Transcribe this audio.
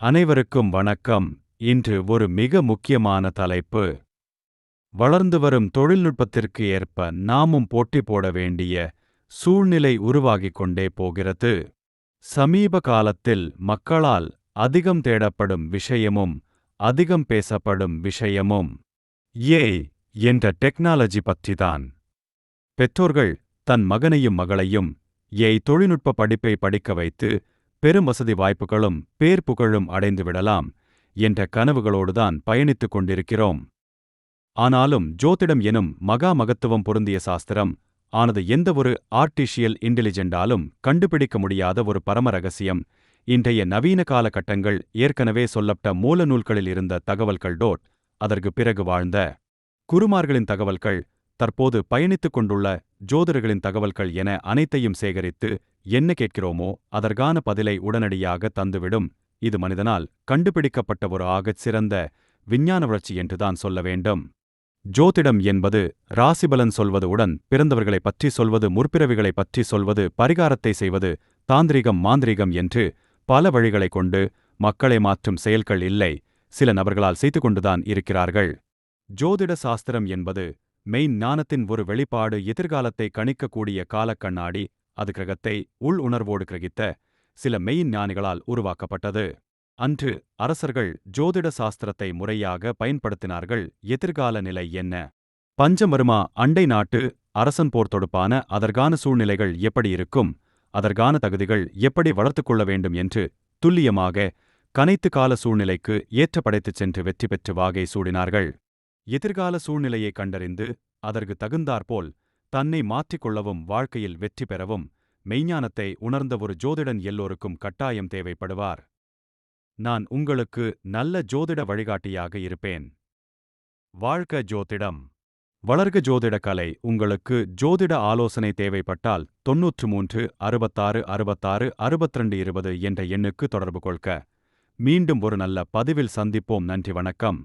அனைவருக்கும் வணக்கம். இன்று ஒரு மிக முக்கியமான தலைப்பு. வளர்ந்து வரும் தொழில்நுட்பத்திற்கு ஏற்ப நாமும் போட்டி போட வேண்டிய சூழ்நிலை உருவாகிக் கொண்டே போகிறது. சமீப காலத்தில் மக்களால் அதிகம் தேடப்படும் விஷயமும் அதிகம் பேசப்படும் விஷயமும் ஏய் என்ற டெக்னாலஜி பற்றிதான். பெற்றோர்கள் தன் மகனையும் மகளையும் ஏய் தொழில்நுட்ப படிப்பை படிக்க வைத்து பெரும் வசதி வாய்ப்புகளும் பேர் புகழும் அடைந்துவிடலாம் என்ற கனவுகளோடுதான் பயணித்துக் கொண்டிருக்கிறோம். ஆனாலும் ஜோதிடம் எனும் மகா மகத்துவம் பொருந்திய சாஸ்திரம் ஆனது எந்தவொரு ஆர்டிஷியல் இன்டெலிஜென்டாலும் கண்டுபிடிக்க முடியாத ஒரு பரம ரகசியம். இன்றைய நவீன காலகட்டங்கள் ஏற்கனவே சொல்லப்பட்ட மூல நூல்களில் இருந்த தகவல்கள் டோட் அதற்கு பிறகு வாழ்ந்த குருமார்களின் தகவல்கள் தற்போது பயணித்துக் கொண்டுள்ள ஜோதிடர்களின் தகவல்கள் என அனைத்தையும் சேகரித்து என்ன கேட்கிறோமோ அதற்கான பதிலை உடனடியாக தந்துவிடும். இது மனிதனால் கண்டுபிடிக்கப்பட்ட ஒரு ஆகச் சிறந்த விஞ்ஞான வளர்ச்சி என்றுதான் சொல்ல வேண்டும். ஜோதிடம் என்பது ராசிபலன் சொல்வது உடன் பிறந்தவர்களைப் பற்றி சொல்வது முற்பிறவிகளைப் பற்றி சொல்வது பரிகாரத்தை செய்வது தாந்திரிகம் மாந்திரிகம் என்று பல வழிகளைக் கொண்டு மக்களை மாற்றும் செயல்கள் இல்லை. சில நபர்களால் செய்து கொண்டுதான் இருக்கிறார்கள். ஜோதிட சாஸ்திரம் என்பது மெய் ஞானத்தின் ஒரு வெளிப்பாடு எதிர்காலத்தை கணிக்கக்கூடிய காலக்கண்ணாடி அது கிரகத்தை உள் உணர்வோடு கிரகித்த சில மெய் ஞானிகளால் உருவாக்கப்பட்டது. அன்று அரசர்கள் ஜோதிட சாஸ்திரத்தை முறையாக பயன்படுத்தினார்கள். எதிர்கால நிலை என்ன? பஞ்சமருமா அண்டை நாட்டு அரசன் போர் தொடுப்பான அதற்கான சூழ்நிலைகள் எப்படி இருக்கும்? அதற்கான தகுதிகள் எப்படி வளர்த்துக் கொள்ள வேண்டும் என்று துல்லியமாக கனைத்து கால சூழ்நிலைக்கு ஏற்ற படைத்துச் சென்று வெற்றி பெற்று வாகை சூடினார்கள். எதிர்கால சூழ்நிலையை கண்டறிந்து அதற்கு தகுந்தாற்போல் தன்னை மாற்றிக்கொள்ளவும் வாழ்க்கையில் வெற்றி பெறவும் மெய்ஞானத்தை உணர்ந்த ஒரு ஜோதிடன் எல்லோருக்கும் கட்டாயம் தேவைப்படுவார். நான் உங்களுக்கு நல்ல ஜோதிட வழிகாட்டியாக இருப்பேன். வாழ்க ஜோதிடம். வளர்க ஜோதிட கலை உங்களுக்கு ஜோதிட ஆலோசனை தேவைப்பட்டால் தொன்னூற்று மூன்று அறுபத்தாறு அறுபத்தாறு அறுபத்திரண்டு இருபது என்ற எண்ணுக்கு தொடர்பு கொள்க. மீண்டும் ஒரு நல்ல பதிவில் சந்திப்போம். நன்றி வணக்கம்.